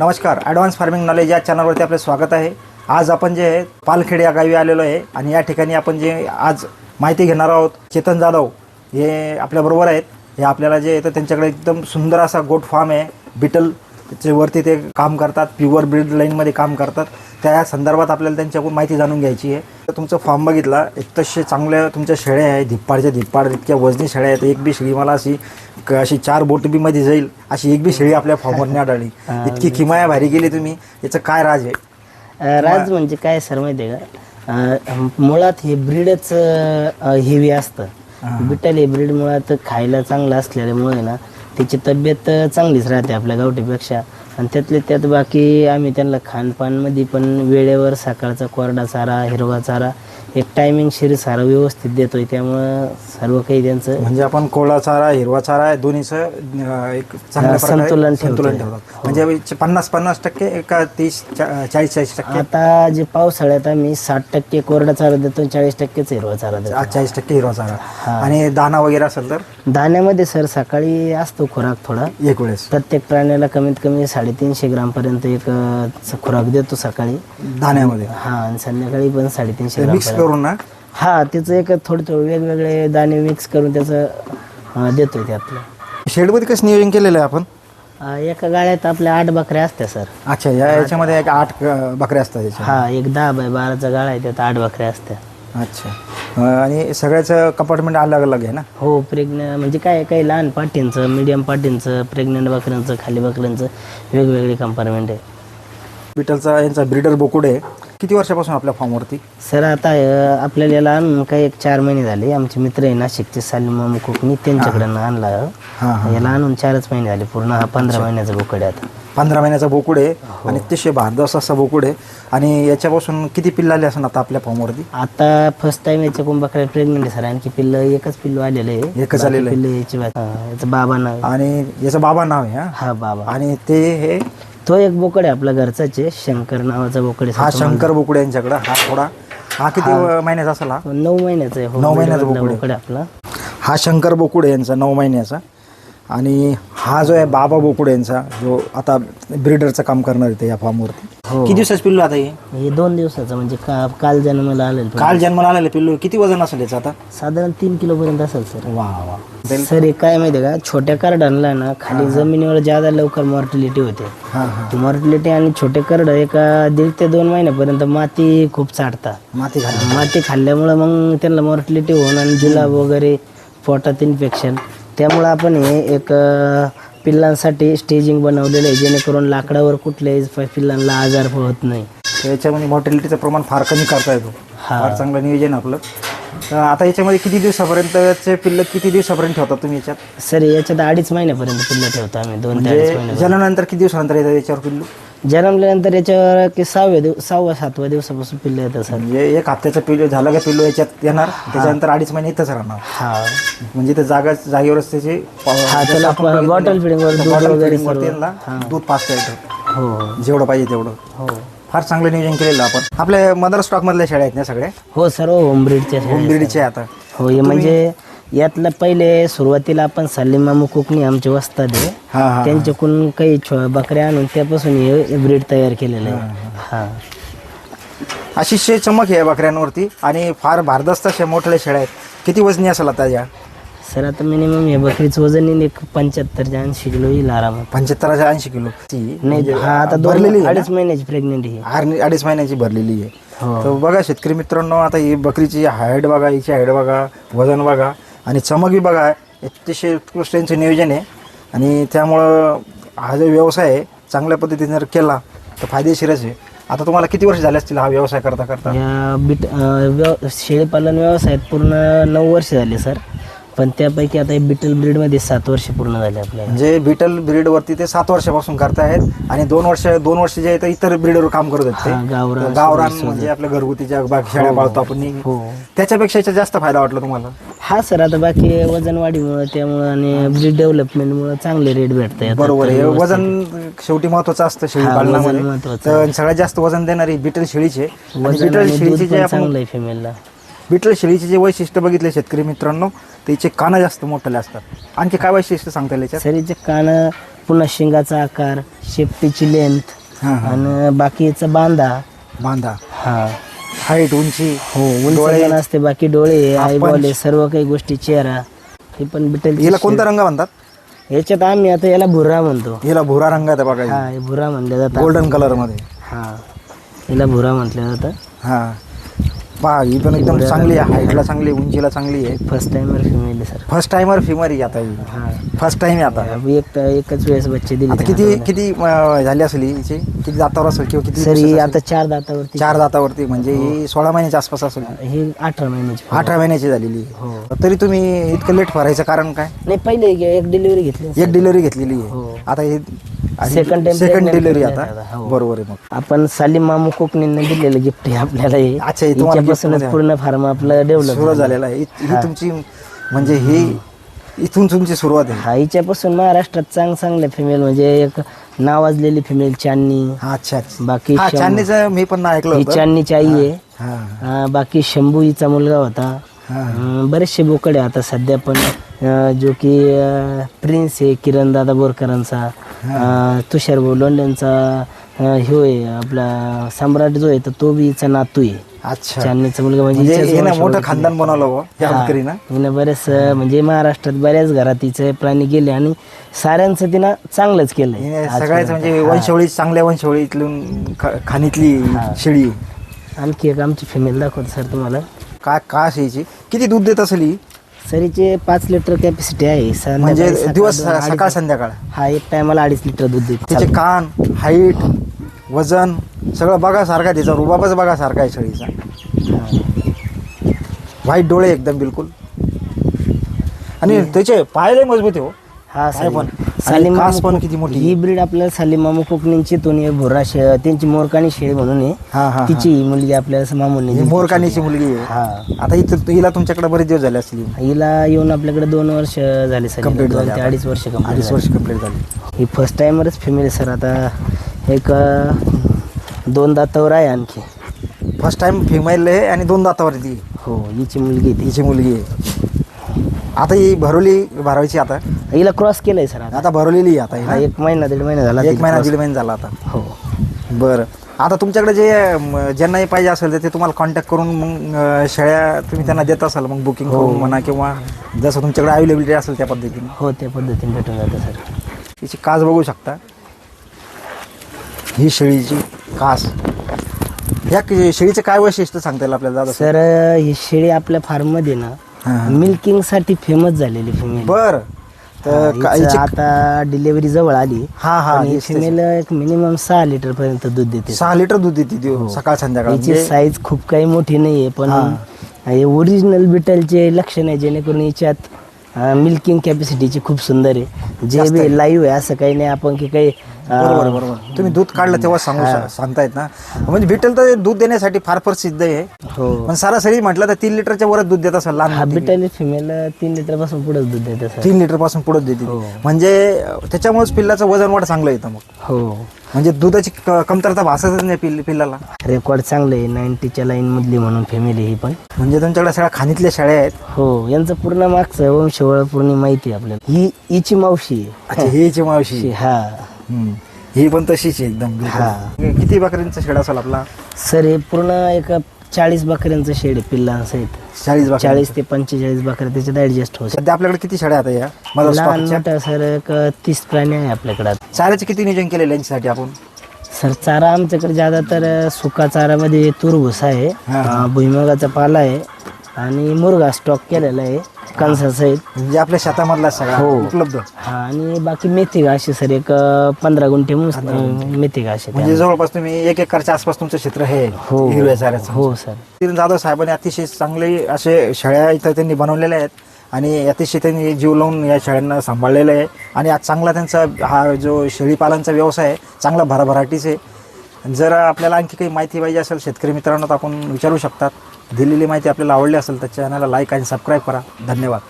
नमस्कार advance farming knowledge या चॅनलवरती आपले स्वागत आहे. आज आपण जे आहे पालखेड या गावी आलेलो आहे आणि या ठिकाणी आपण जे आज माहिती घेणार आहोत चेतन जाधव हे आपल्याबरोबर आहेत. हे आपल्याला जे येतं त्यांच्याकडे एकदम सुंदर असा गोट फार्म आहे. बिटल वरती ते काम करतात प्युअर ब्रीड लाईनमध्ये काम करतात. त्या संदर्भात आपल्याला त्यांच्याकडून माहिती जाणून घ्यायची आहे. तर तुमचं फॉर्म बघितला एक तसे चांगल्या तुमच्या शेळ्या आहे धिप्पाडच्या धिप्पाड इतक्या वजनी शेळ्या आहेत. एक बी शेळी मला अशी अशी चार बोट बी मध्ये जाईल अशी एक बी शेळी आपल्या फॉर्मवर नाही आढळली. इतकी किमाया भारी गेली तुम्ही. याचं काय राज आहे? राज म्हणजे काय सर माहिती आहे का? मुळात हे ब्रीडच हेवी असतं. बिटल हे ब्रीड मुळात खायला चांगलं असल्यामुळे ना त्याची तब्येत चांगलीच राहते आपल्या गावठीपेक्षा. आणि त्यातले त्यात बाकी आम्ही त्यांना खानपानमध्ये पण वेळेवर सकाळचा कोरडा चारा हिरवा चारा एक टायमिंग शिर सारा व्यवस्थित देतोय त्यामुळं सर्व काही त्यांचं म्हणजे आपण कोळा चारा हिरवा चारा दोन्हीचं अं, एक चांगल्या हा, प्रकारे संतुलन संतुलन ठेवतोय. ठेवतात. म्हणजे पन्नास पन्नास टक्के का तीस चाळीस चाळीस टक्के आता जे पावसाळ्यात आम्ही साठ टक्के कोरडा चारा देतो चाळीस टक्केच हिरवा चारा देतो. चाळीस टक्के हिरवा चारा. आणि दाना वगैरे असेल तर? दाण्यामध्ये सर सकाळी असतो खुराक थोडा. एक वेळेस. प्रत्येक प्राण्याला कमीत कमी साडेतीनशे ग्रामपर्यंत एक अ, च- खुराक देतो सकाळी. दाण्यामध्ये. हा आणि संध्याकाळी पण साडेतीनशे मिक्स ग्राम करून ना? हा त्याचं एक थोडं थोडं वेगवेगळे दाणे मिक्स करून त्याचं अ, देतोय त्यातलं शेडमध्ये कसं नियोजन केलेलं आहे आपण? अ, एका गाळ्यात आपल्या आठ बकऱ्या असत्या सर. अच्छा या याच्यामध्ये एक आठ अं, बकऱ्या असतात याच्या हा एक दहा बाय बाराचा गाळा आहे त्यात आठ बकऱ्या असत्या. अच्छा. अं, आणि सगळ्याचं कंपार्टमेंट अलग अलग आहे ना? हो प्रेग्न म्हणजे काय काही लहान पाटींचं मिडियम पाटींचं प्रेग्नंट बकऱ्यांचं खाली बकऱ्यांचं वेगवेगळे कंपार्टमेंट आहे. बिटलचा यांचा ब्रीडर बोकुड आहे. किती वर्षापासून आपल्या फार्मवरती? सर आता अ, आपल्याला याला आणून काही एक चार महिने झाले. आमचे मित्र आहे नाशिकचे सालीम मामू कोकणी त्यांच्याकडनं आणला. हां याला आणून चारच महिने झाले पूर्ण. हा पंधरा महिन्याचा बोकड आहे आता. पंधरा महिन्याचा बोकुड आहे हो. आणि अतिशय भारदास असा बोकुड आहे. आणि याच्यापासून किती पिल्ल आले असं आता आपल्या फार्मवरती? आता फर्स्ट टाइम याच्या कुंभाकडे प्रेग्नेंट आहे सर. आणखी पिल्ल एकच पिल्लू आलेलं आहे. एकच आलेलं आहे. पिल्ल याची हा, याचं बाबा नाव आहे. आणि याचं बाबा नाव आहे हा? हा बाबा. आणि ते हे तो एक बोकड आहे आपला घरचाच आहे शंकर नावाचा बोकड आहे. हा. शंकर बोकुड यांच्याकडं. हा थोडा हा किती महिन्याचा असेल हा? नऊ महिन्याचा आहे. हो, नऊ महिन्याचा बोकड आहे. आपला. हा शंकर बोकुड यांचा नऊ महिन्याचा. आणि हा जो आहे बाबा बोकुड यांचा जो आता ब्रिडरचं काम करणार आहे या फार्मवरती हो. किती दिवसाच पिल्लू आता हे? हे दोन दिवसाचं म्हणजे का काल जन्माला आलेलं पण. काल जन्माला आलेलं पिल्लू किती वजन असेल याचं आता? साधारण तीन किलो पर्यंत असेल सर. वा वा. सर हे काय माहिती आहे का? छोट्या करडांना ना खाली जमिनीवर ज्यादा लवकर मॉर्टिलिटी होते. हां हां. मॉर्टिलिटी आणि छोटे करड एका दीड ते दोन महिन्यापर्यंत माती खूप चाटतात. माती घाल माती खाल्ल्यामुळं मग त्यांना मॉर्टिलिटी होणं आणि जुलाब वगैरे पोटात इन्फेक्शन त्यामुळं आपण हे एक अं, पिल्लांसाठी स्टेजिंग बनवलेलं आहे जेणेकरून लाकडावर कुठल्याही पिल्लांना आजार होत नाही. याच्यामध्ये मॉर्टिलिटीचं प्रमाण फार कमी करता येतो. हा. फार चांगलं नियोजन आपलं. तर आता याच्यामध्ये किती दिवसापर्यंतचे पिल्ल किती दिवसापर्यंत ठेवतात तुम्ही याच्यात? सर याच्यात अडीच महिन्यापर्यंत पिल्लं ठेवतो आम्ही दोन ते अडीच म्हणजे महिने जन्मानंतर किती दिवसानंतर येतात याच्यावर पिल्लू? जन्मल्यानंतर याच्यावर की सहाव्या दिवस सहाव्या सातव्या दिवसापासून पिल्लं येतं सर. म्हणजे एक हप्त्याचं पिल्लू झालं का पिल्लू याच्यात येणार? त्याच्यानंतर अडीच महिने इथंच राहणार. हा. म्हणजे ते जागा जागेवरच त्याचे हा त्याला बॉटल फिडिंगवर दूध वगैरे सर्व. त्यांना दूध पाचता येतं हो. हो जेवढं पाहिजे तेवढं. हो. फार चांगलं नियोजन केलेलं आपण. आपल्या मदर स्टॉक मधल्या शेळ्या आहेत ना सगळ्या? हो सर्व होम ब्रीडच्या होम ब्रिडचे आता. हो हे म्हणजे यातलं पहिले सुरुवातीला आपण सलीम मामू कोकणी आमचे वस्ताद आहे. हा हा त्यांच्याकडून काही छो बकऱ्या आणून त्यापासून हे ब्रीड तयार केलेलं आहे. हा अशी शे चमक आहे बकऱ्यांवरती आणि फार भारदस्त अशा मोठ्या शेळ्या आहेत. किती वजनी असेल आता या? सर आता मिनिमम हे बकरीचं वजन येईल एक पंच्याहत्तर ऐंशी किलो येईल आरामात. पंच्याहत्तरच्या ऐंशी किलो. ती नाही हा आता भरलेली अडीच महिन्याची प्रेग्नेंट ही आर- अडीच महिन्याची भरलेली आहे. हो. तर बघा शेतकरी मित्रांनो आता ही बकरीची हाईट बघा हिची हाईट बघा वजन बघा. आणि चमक विभाग बघा अतिशय उत्कृष्ट यांचं नियोजन आहे. आणि त्यामुळं हा जो व्यवसाय आहे चांगल्या पद्धतीने जर केला तर फायदेशीरच आहे. आता तुम्हाला किती वर्ष झाले असतील हा व्यवसाय करता करता या बीट व्यव शेळीपालन व्यवसायात पूर्ण नऊ वर्ष झाले सर. पण त्यापैकी आता हे बिटल ब्रीडमध्ये सात वर्ष पूर्ण झाले आपल्याला. म्हणजे बिटल ब्रीडवरती ते सात वर्षापासून करतायत आणि दोन वर्ष दोन वर्ष जे आहे ते इतर ब्रीडवर काम करत आहेत हा, ते गावरान, तर गावरान म्हणजे आपल्या घरगुतीच्या बाकी शेळ्या पाळतो आपण. हो. त्याच्यापेक्षा याचा जास्त फायदा वाटला तुम्हाला? हा सर आता बाकी वजन वाढीमुळे त्यामुळं आणि ब्रीड डेव्हलपमेंटमुळे चांगले रेट भेटत आहेत बरोबर आहे. वजन शेवटी महत्वाचं असतं शेळी हा, पालनामध्ये. वजन महत्वाचं तर सगळ्यात जास्त वजन देणारी बिटल शेळीचे वजन बिटल आणि शेळीचे जे पण आपण चांगलं आहे फिमेलला बिटल शेळीचे जे वैशिष्ट्य बघितले शेतकरी मित्रांनो त्याचे कानं जास्त मोठे असतात. आणखी काय वैशिष्ट्य सांगता येईल याच्यात? शरीरचे कान पुन्हा शिंगाचा आकार शेपटीची लेंथ हां हां. आणि बाकीचा बांधा. बांधा. हा. हाईट उंची हो उंच पण असते बाकी डोळे आईबॉल सर्व काही गोष्टी चेहरा हे पण बिटल हिला कोणता रंग म्हणतात? याच्यात आम्ही आता याला भुरा म्हणतो. हिला भुरा रंगात आहे बघा. हा हे भुरा म्हणलं जातं गोल्डन कलरमध्ये. हा. हिला भुरा म्हटलं जातं हा. पहा ही पण एकदम चांगली आहे. हाईटला चांगली आहे, उंचीला चांगली आहे. First timer female sir first timer female ही आता ही. हा. फर्स्ट टाइम आहे आता. एक एकच वेळेस बच्चे दिले आता किती किती अं, झाली असेल ही? हिची? किती दातावर असेल किंवा किती सर ही दिवसाची आता चार दातावरती. चार दातावरती म्हणजे ही. सोळा महिन्याच्या आसपास असेल. ही अठरा महिन्याची. अठरा महिन्याची झालेली. आहे. हो. तरी तुम्ही इतकं लेट भरायचं कारण काय? नाही पहिले एक डिलिव्हरी घेतली. एक डिलिव्हरी घेतलेली हो. आहे आता हे Second time सेकंड डिलिव्हरी आता. हो. बरोबर आहे मग. आपण सालीम मामू कोकणींना दिलेलं गिफ्ट आहे आपल्याला हे अच्छा, हे तुम्हाला gift हिच्यापासूनच मध्ये आहे. पूर्ण फार्म आपलं डेव्हलप सुरुवात झालेला आहे. ही तुमची म्हणजे ही इथून तुमची सुरुवात आहे. हा हिच्यापासून महाराष्ट्रात चांग चांगल्या फिमेल म्हणजे एक नावाजलेली फिमेल चांदणी. हा अच्छा अच्छा. बाकी हा शं- मी पण ऐकलं ही होतं. चांदणीची आई आहे. हा. हा, बाकी शंभू हिचा मुलगा होता. हा अं, बरेचसे बोकडे आता सध्या पण. अं, जो की अं, प्रिन्स आहे किरण दादा बोरकरांचा. अं, तुषार भाऊ लोंढ्यांचा अं, ह्यो आहे आपला सम्राट जो आहे तर तो बी हिचा नातू आहे. अच्छा. चांदणीचा मुलगा म्हणजे म्हणजे हिच्याच हे ना वंशावळ मोठं खानदान बनवलं बुवा, या हा. बकरीनं हिनं बरेच अं, म्हणजे महाराष्ट्रात बऱ्याच घरात तिचे प्राणी गेले आणि साऱ्यांचं तिनं चांगलंच केलंय. हिने सगळ्याच म्हणजे वंशवळी चांगल्या वंशवळीतून ख- खाणीतली शेळी. आणखी एक आमची फिमेल दाखवतो सर तुम्हाला. का का शेळीची किती दूध देत असेल ही? सरीचे पाच लिटर कॅपॅसिटी आहे. संध्याकाळी म्हणजे सकाळ दिवस दोन, अडीच- सकाळ संध्याकाळ? हा एक टायमाला अडीच लिटर दूध देते. तिचे कान हाईट वजन सगळं बघासारखं आहे तिचा. रुबाबच बघासारखा आहे शेळीचा व्हाईट डोळे एकदम बिलकुल. आणि त्याचे पायले मजबूत आहे हो. हा काय पण. सालीम सालीम मामू कास पण किती मोठी ही ब्रीड आपल्याला सालीम मामू कोकणींची तोनी भोरा शे त्यांची मोरकाणी शेळी म्हणून आहे. हा हा तिची ही मुलगी आपल्याला मामूने ही दिली. मोरकानीची मुलगी आहे. हा. आता इथं हिला तुमच्याकडे बरेच दिवस झाले असतील. हिला येऊन आपल्याकडे दोन वर्ष झाले सर Complete दोन झाले ते आता. अडीच वर्ष अडीच वर्ष कंप्लीट झाली. ही फर्स्ट टाइमरच फिमेल सर आता एक अं, दोन दातावर आहे आणखी. फर्स्ट टाइम फिमेल आहे आणि दोन दातावरती आहे. हो हिची मुलगी ती. हिची मुलगी आहे. आता ही भरवली भरायची आता. हिला क्रॉस केलंय सर आता. आता भरवलेली आहे आता हा ही एक महिना दीड महिना झाला एक तिला महिना cross. दीड महिना झाला आता. हो. बरं. आता तुमच्याकडे जे म, ज्यांनाही पाहिजे असेल तर ते तुम्हाला कॉन्टॅक्ट करून मग अ, शेळ्या तुम्ही त्यांना देत असाल मग बुकिंग करून म्हणा किंवा जसं तुमच्याकडे अवेलेबिलिटी असेल त्या पद्धतीने. हो त्या पद्धतीने भेटून जातं सर. तिची कास बघू शकता. ही शेळीची कास. ह्या कि- शेळीचं काय वैशिष्ट्य सांगता येईल आपल्याला दादा? सर ही शेळी आपल्या फार्ममध्ये ना हा. मिल्किंगसाठी फेमस झालेली फिमेल बर. तर का- हिची- आता डिलिव्हरी जवळ आली. हा हा पण ही हेच तेच. फिमेल एक मिनिमम सहा लिटर पर्यंत दूध देते. सहा लिटर दूध देते ती सकाळ संध्याकाळ. हिची म्हणजे साईज खूप काही मोठी नाहीये पण हे. ओरिजिनल बिटलचे लक्षण आहे जेणेकरून हिच्यात मिल्किंग कॅपॅसिटीची खूप सुंदर आहे. जे बी लाईव्ह आहे असं काही नाही आपण की काही बरोबर बरोबर तुम्ही दूध काढलं तेव्हा सांगू सांगतायत ना. म्हणजे भेटेल तर दूध देण्यासाठी फार प्रसिद्ध आहे. हो. पण सरासरी म्हटलं तर तीन लिटरच्या वरच दूध देत असेल लहान हा. बिटल फिमेल तीन लिटरपासून पुढे दूध देते सर तीन लिटरपासून पुढे देते ती. हो. म्हणजे अं, त्याच्यामुळेच पिल्लाचं वजन वाढ चांगलं येतं मग. हो. म्हणजे दुधाची क- कमतरता भासतच नाही पिल्ल पिल्लाला. रेकॉर्ड चांगलं आहे नाईन्टीच्या लाईन मधली म्हणून फॅमिली ही पण. म्हणजे तुमच्याकडे सगळ्या खाणीतल्या शेळ्या आहेत. हो यांचं पूर्ण मागचं वंशवळ पूर्ण माहिती आहे आपल्याला. ही हिची मावशी आहे. अच्छा ही हिची मावशी. हा. हम्म. ही पण तशीच आहे एकदम बिलकुल. किती बकऱ्यांचा शेड असेल आपला? सर हे पूर्ण एक चाळीस बकऱ्यांचं शेड आहे पिल्लांसहित चाळीस बकऱ्या चाळीस ते पंचेचाळीस बकऱ्या त्याच्यात ऍडजस्ट शकतात. सध्या आपल्याकडे किती शेळ्या आता या? लहान स्टॉकच्या? मोठं सर एक तीस प्राणी आहे आपल्याकडे चाऱ्याचे किती नियोजन केलेलं यांच्यासाठी आपण? सर चारा आमच्याकडे ज्यादा तर सुका चारामध्ये तूर भुसा आहे हा, अं, भुईमुगाचा पाला आहे आणि मुरगा स्टॉक केलेला आहे. कणसासहित म्हणजे आपल्या शेतामधला सगळा हो. उपलब्ध. हा आणि बाकी मेथी घाशी सर एक अं, पंधरा गुंठे मुस- अं, मेथी घाशी म्हणजे जवळपास तुम्ही एक एकरच्या आसपास तुमचं क्षेत्र हे हो हिरव्या चाऱ्याचं. हो सर. किरण जाधव साहेबांनी अतिशय चांगले असे शेळ्या इथं त्यांनी बनवलेल्या आहेत आणि अतिशय त्यांनी जीव लावून या शेळ्यांना सांभाळलेलं आहे. आणि आज चांगला त्यांचा हा जो शेळीपालनचा व्यवसाय आहे चांगला भराभराटीच आहे. जर आपल्याला आणखी काही माहिती पाहिजे असेल शेतकरी मित्रांनो तर आपण विचारू शकतात. दिलेली माहिती आपल्याला आवडली असेल तर चॅनलला लाईक आणि सबस्क्राईब करा. धन्यवाद.